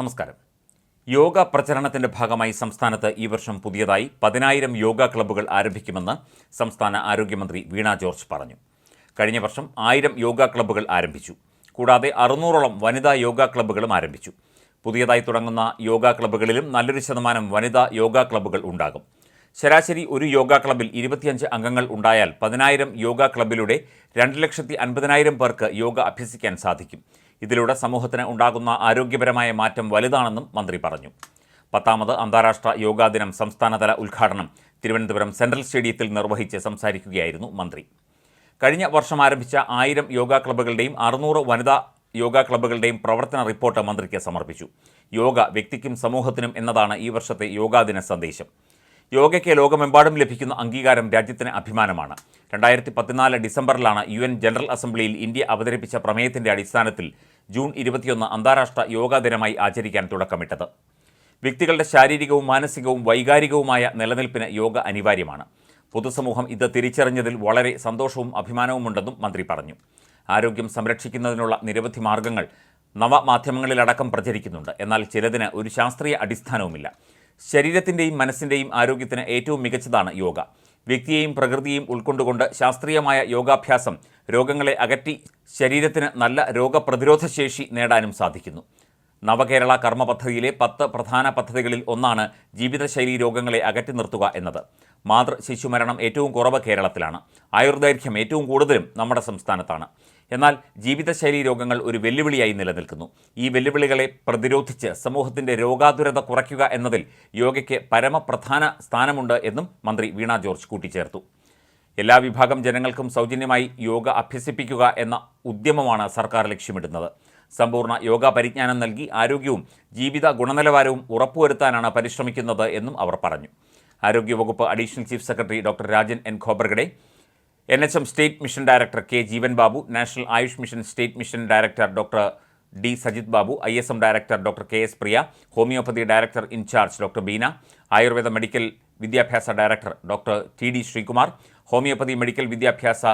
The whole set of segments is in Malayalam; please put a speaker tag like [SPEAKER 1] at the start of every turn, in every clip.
[SPEAKER 1] നമസ്കാരം. യോഗ പ്രചരണത്തിന്റെ ഭാഗമായി സംസ്ഥാനത്ത് ഈ വർഷം പുതിയതായി പതിനായിരം യോഗ ക്ലബ്ബുകൾ ആരംഭിക്കുമെന്ന് സംസ്ഥാന ആരോഗ്യമന്ത്രി വീണ ജോർജ് പറഞ്ഞു. കഴിഞ്ഞ വർഷം ആയിരം യോഗ ക്ലബ്ബുകൾ ആരംഭിച്ചു. കൂടാതെ അറുന്നൂറോളം വനിതാ യോഗ ക്ലബ്ബുകളും ആരംഭിച്ചു. പുതിയതായി തുടങ്ങുന്ന യോഗ ക്ലബ്ബുകളിലും നല്ലൊരു ശതമാനം വനിതാ യോഗ ക്ലബ്ബുകൾ ഉണ്ടാകും. ശരാശരി ഒരു യോഗ ക്ലബ്ബിൽ ഇരുപത്തിയഞ്ച് അംഗങ്ങൾ ഉണ്ടായാൽ പതിനായിരം യോഗ ക്ലബ്ബിലൂടെ രണ്ട് ലക്ഷത്തി അൻപതിനായിരം പേർക്ക് യോഗ അഭ്യസിക്കാൻ സാധിക്കും. ഇതിലൂടെ സമൂഹത്തിന് ഉണ്ടാകുന്ന ആരോഗ്യപരമായ മാറ്റം വലുതാണെന്നും മന്ത്രി പറഞ്ഞു. പത്താമത് അന്താരാഷ്ട്ര യോഗാ ദിനം സംസ്ഥാനതല ഉദ്ഘാടനം തിരുവനന്തപുരം സെൻട്രൽ സ്റ്റേഡിയത്തിൽ നിർവഹിച്ച് സംസാരിക്കുകയായിരുന്നു മന്ത്രി. കഴിഞ്ഞ വർഷം ആരംഭിച്ച ആയിരം യോഗാ ക്ലബ്ബുകളുടെയും അറുന്നൂറ് വനിതാ യോഗാ ക്ലബ്ബുകളുടെയും പ്രവർത്തന റിപ്പോർട്ട് മന്ത്രിക്ക് സമർപ്പിച്ചു. യോഗ വ്യക്തിക്കും സമൂഹത്തിനും എന്നതാണ് ഈ വർഷത്തെ യോഗാ ദിന സന്ദേശം. യോഗയ്ക്ക് ലോകമെമ്പാടും ലഭിക്കുന്ന അംഗീകാരം രാജ്യത്തിന് അഭിമാനമാണ്. രണ്ടായിരത്തി പതിനാല് ഡിസംബറിലാണ് യു എൻ ജനറൽ അസംബ്ലിയിൽ ഇന്ത്യ അവതരിപ്പിച്ച പ്രമേയത്തിന്റെ അടിസ്ഥാനത്തിൽ ജൂൺ ഇരുപത്തിയൊന്ന് അന്താരാഷ്ട്ര യോഗാ ദിനമായി ആചരിക്കാൻ തുടക്കമിട്ടത്. വ്യക്തികളുടെ ശാരീരികവും മാനസികവും വൈകാരികവുമായ നിലനിൽപ്പിന് യോഗ അനിവാര്യമാണ്. പൊതുസമൂഹം ഇത് തിരിച്ചറിഞ്ഞതിൽ വളരെ സന്തോഷവും അഭിമാനവുമുണ്ടെന്നും മന്ത്രി പറഞ്ഞു. ആരോഗ്യം സംരക്ഷിക്കുന്നതിനുള്ള നിരവധി മാർഗങ്ങൾ നവമാധ്യമങ്ങളിലടക്കം പ്രചരിക്കുന്നുണ്ട്. എന്നാൽ ചിലതിന് ഒരു ശാസ്ത്രീയ അടിസ്ഥാനവുമില്ല. ശരീരത്തിന്റെയും മനസ്സിന്റെയും ആരോഗ്യത്തിന് ഏറ്റവും മികച്ചതാണ് യോഗ. വ്യക്തിയെയും പ്രകൃതിയെയും ഉൾക്കൊണ്ടുകൊണ്ട് ശാസ്ത്രീയമായ യോഗാഭ്യാസം രോഗങ്ങളെ അകറ്റി ശരീരത്തിന് നല്ല രോഗപ്രതിരോധ ശേഷി നേടാനും സാധിക്കുന്നു. നവകേരള കർമ്മ പദ്ധതിയിലെ പത്ത് പ്രധാന പദ്ധതികളിൽ ഒന്നാണ് ജീവിതശൈലി രോഗങ്ങളെ അകറ്റി നിർത്തുക എന്നത്. മാതൃ ശിശുമരണം ഏറ്റവും കുറവ് കേരളത്തിലാണ്. ആയുർദൈർഘ്യം ഏറ്റവും കൂടുതലും നമ്മുടെ സംസ്ഥാനത്താണ്. എന്നാൽ ജീവിതശൈലി രോഗങ്ങൾ ഒരു വെല്ലുവിളിയായി നിലനിൽക്കുന്നു. ഈ വെല്ലുവിളികളെ പ്രതിരോധിച്ച് സമൂഹത്തിന്റെ രോഗാതുരത കുറയ്ക്കുക എന്നതിൽ യോഗയ്ക്ക് പരമപ്രധാന സ്ഥാനമുണ്ട് എന്നും മന്ത്രി വീണ ജോർജ് കൂട്ടിച്ചേർത്തു. എല്ലാ വിഭാഗം ജനങ്ങൾക്കും സൗജന്യമായി യോഗ അഭ്യസിപ്പിക്കുക എന്ന ഉദ്യമമാണ് സർക്കാർ ലക്ഷ്യമിടുന്നത്. സമ്പൂർണ യോഗ പരിജ്ഞാനം നൽകി ആരോഗ്യവും ജീവിത ഗുണനിലവാരവും ഉറപ്പുവരുത്താനാണ് പരിശ്രമിക്കുന്നത് എന്നും അവർ പറഞ്ഞു. ആരോഗ്യവകുപ്പ് additional chief secretary doctor Rajan N Khobragade N H M state mission director K Jeevan Babu national Ayush mission state mission director doctor D Sajith Babu I S M director doctor K S Priya homoeopathy director in charge doctor Beena Ayurveda medical വിദ്യാഭ്യാസ director doctor T D Sreekumar homoeopathy medical വിദ്യാഭ്യാസ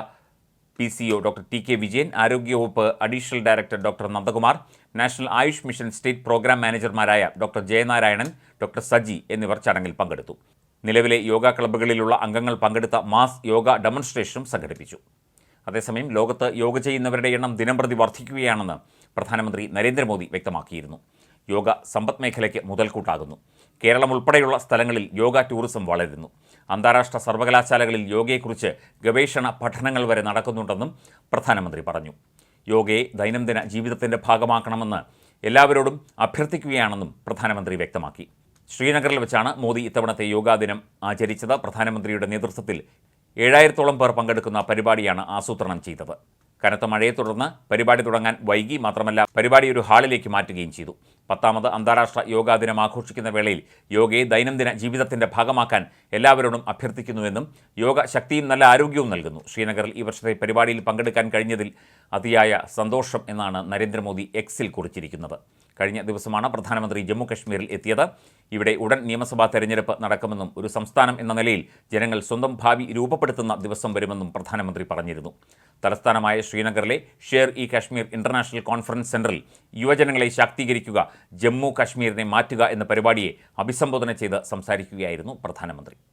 [SPEAKER 1] P C O doctor T K Vijayan ആരോഗ്യവകുപ്പ് additional director doctor Nandakumar national Ayush mission state program മാനേജർമാരായ doctor Jayanarayanan doctor Saji എന്നിവർ ചടങ്ങിൽ പങ്കെടുത്തു. നിലവിലെ യോഗ ക്ലബ്ബുകളിലുള്ള അംഗങ്ങൾ പങ്കെടുത്ത മാസ് യോഗ ഡെമോൺസ്ട്രേഷനും സംഘടിപ്പിച്ചു. അതേസമയം ലോകത്ത് യോഗ ചെയ്യുന്നവരുടെ എണ്ണം ദിനംപ്രതി വർദ്ധിക്കുകയാണെന്ന് പ്രധാനമന്ത്രി നരേന്ദ്രമോദി വ്യക്തമാക്കിയിരുന്നു. യോഗ സമ്പദ് മേഖലയ്ക്ക് മുതൽക്കൂട്ടാകുന്നു. കേരളം ഉൾപ്പെടെയുള്ള സ്ഥലങ്ങളിൽ യോഗ ടൂറിസം വളരുന്നു. അന്താരാഷ്ട്ര സർവകലാശാലകളിൽ യോഗയെക്കുറിച്ച് ഗവേഷണ പഠനങ്ങൾ വരെ നടക്കുന്നുണ്ടെന്നും പ്രധാനമന്ത്രി പറഞ്ഞു. യോഗയെ ദൈനംദിന ജീവിതത്തിന്റെ ഭാഗമാക്കണമെന്ന് എല്ലാവരോടും അഭ്യർത്ഥിക്കുകയാണെന്നും പ്രധാനമന്ത്രി വ്യക്തമാക്കി. ശ്രീനഗറിൽ വെച്ചാണ് മോദി ഇത്തവണത്തെ യോഗാ ദിനം ആചരിച്ചത്. പ്രധാനമന്ത്രിയുടെ നേതൃത്വത്തിൽ ഏഴായിരത്തോളം പേർ പങ്കെടുക്കുന്ന പരിപാടിയാണ് ആസൂത്രണം ചെയ്തത്. കനത്ത മഴയെ തുടർന്ന് പരിപാടി തുടങ്ങാൻ വൈകി മാത്രമല്ല പരിപാടി ഒരു ഹാളിലേക്ക് മാറ്റുകയും ചെയ്തു. പത്താമത് അന്താരാഷ്ട്ര യോഗാ ദിനം ആഘോഷിക്കുന്ന വേളയിൽ യോഗയെ ദൈനംദിന ജീവിതത്തിന്റെ ഭാഗമാക്കാൻ എല്ലാവരോടും അഭ്യർത്ഥിക്കുന്നുവെന്നും യോഗ ശക്തിയും നല്ല ആരോഗ്യവും നൽകുന്നു. ശ്രീനഗറിൽ ഈ വർഷത്തെ പരിപാടിയിൽ പങ്കെടുക്കാൻ കഴിഞ്ഞതിൽ അതിയായ സന്തോഷം എന്നാണ് നരേന്ദ്രമോദി എക്സിൽ കുറിച്ചിരിക്കുന്നത്. കഴിഞ്ഞ ദിവസമാണ് പ്രധാനമന്ത്രി ജമ്മു കശ്മീരിൽ എത്തിയത്. ഇവിടെ ഉടൻ നിയമസഭാ തെരഞ്ഞെടുപ്പ് നടക്കുമെന്നും ഒരു സംസ്ഥാനം എന്ന നിലയിൽ ജനങ്ങൾ സ്വന്തം ഭാവി രൂപപ്പെടുത്തുന്ന ദിവസം വരുമെന്നും പ്രധാനമന്ത്രി പറഞ്ഞിരുന്നു. തലസ്ഥാനമായ ശ്രീനഗറിലെ Sher E Kashmir international conference സെന്ററിൽ യുവജനങ്ങളെ ശാക്തീകരിക്കുക ജമ്മു കാശ്മീരിനെ മാറ്റുക എന്ന പരിപാടിയെ അഭിസംബോധന ചെയ്ത് സംസാരിക്കുകയായിരുന്നു പ്രധാനമന്ത്രി.